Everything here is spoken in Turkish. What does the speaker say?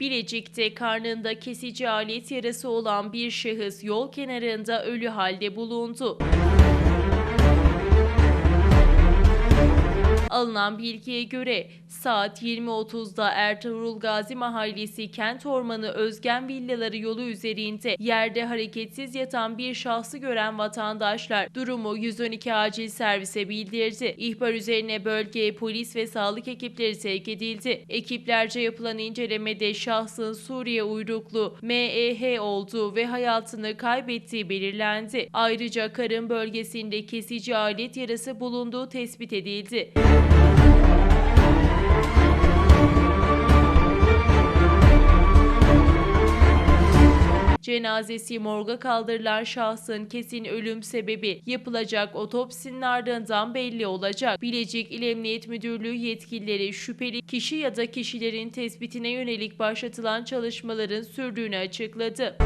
Bilecik'te karnında kesici alet yarası olan bir şahıs yol kenarında ölü halde bulundu. Alınan bilgiye göre saat 20.30'da Ertuğrul Gazi Mahallesi Kent Ormanı Özgen Villaları yolu üzerinde yerde hareketsiz yatan bir şahsı gören vatandaşlar durumu 112 acil servise bildirdi. İhbar üzerine bölgeye polis ve sağlık ekipleri sevk edildi. Ekiplerce yapılan incelemede şahsın Suriye uyruklu MEH olduğu ve hayatını kaybettiği belirlendi. Ayrıca karın bölgesinde kesici alet yarası bulunduğu tespit edildi. Cenazesi morga kaldırılan şahsın kesin ölüm sebebi yapılacak otopsinin ardından belli olacak. Bilecik İl Emniyet Müdürlüğü yetkilileri şüpheli kişi ya da kişilerin tespitine yönelik başlatılan çalışmaların sürdüğünü açıkladı.